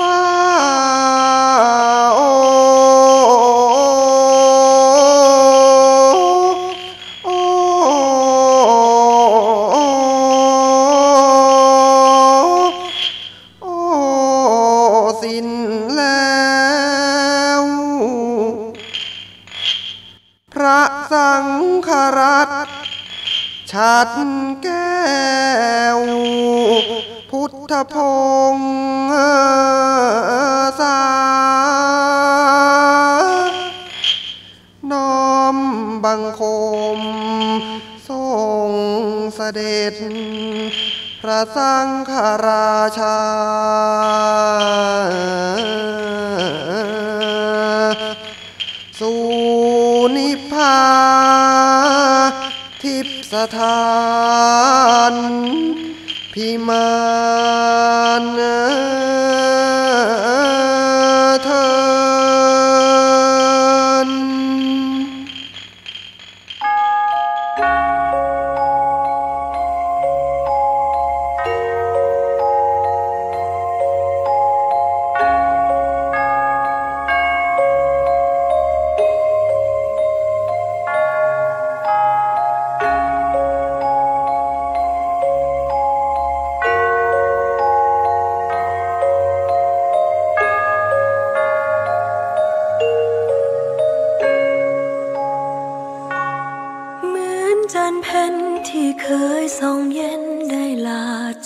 ว่าโอสิ้นแล้วพระสังฆรัตชัดแก้ว ทธพงศ์สาน้อมบังคม ทรงเสด็จ พระสังฆราชา สู่นิพพานทิพสถาน พิมาน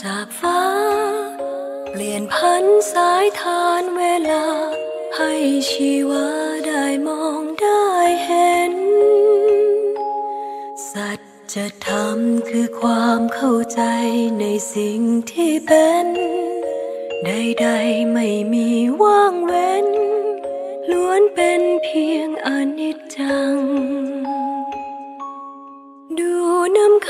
จากฟ้า เปลี่ยนพันสายทานเวลา ให้ชีวาได้มองได้เห็น สัจธรรมคือความเข้าใจในสิ่งที่เป็นใดๆไม่มีว่างเว้น ล้วนเป็นเพียงอนิจจัง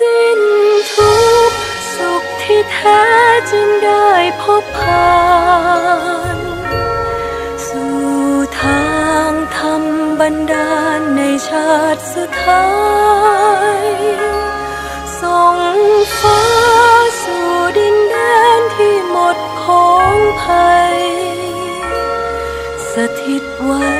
สิ้นทุกสุขที่แท้จึงได้พบผ่านสู่ทางธรรมบันดาลในชาติสุดท้ายส่งฟ้าสู่ดินแดนที่หมดของภัยสถิตไว้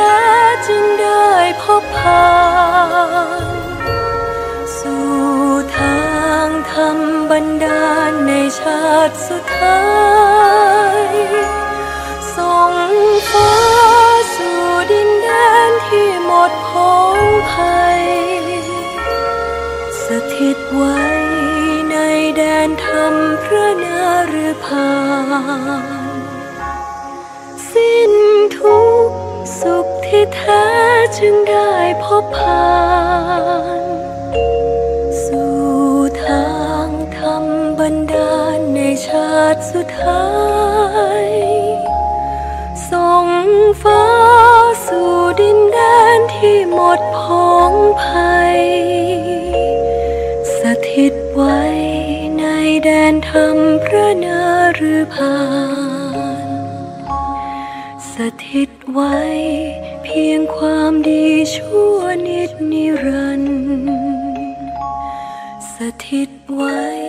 ที่แท้จึงได้พบผ่านสู่ทางธรรมบันดาลในชาติสุดท้ายส่งฟ้าสู่ดินแดนที่หมดของภัย สถิตไว้ในแดนธรรมพระนฤพานสิ้นทุก สุขที่แท้จึงได้พบผ่านสู่ทางธรรมบันดาลในชาติสุดท้ายส่งฟ้าสู่ดินแดนที่หมดพองภัย สถิตไว้ในแดนธรรมพระนฤพา ถิตไว้ เพียงความดีชั่วนิดนิรันดร์สถิตไว้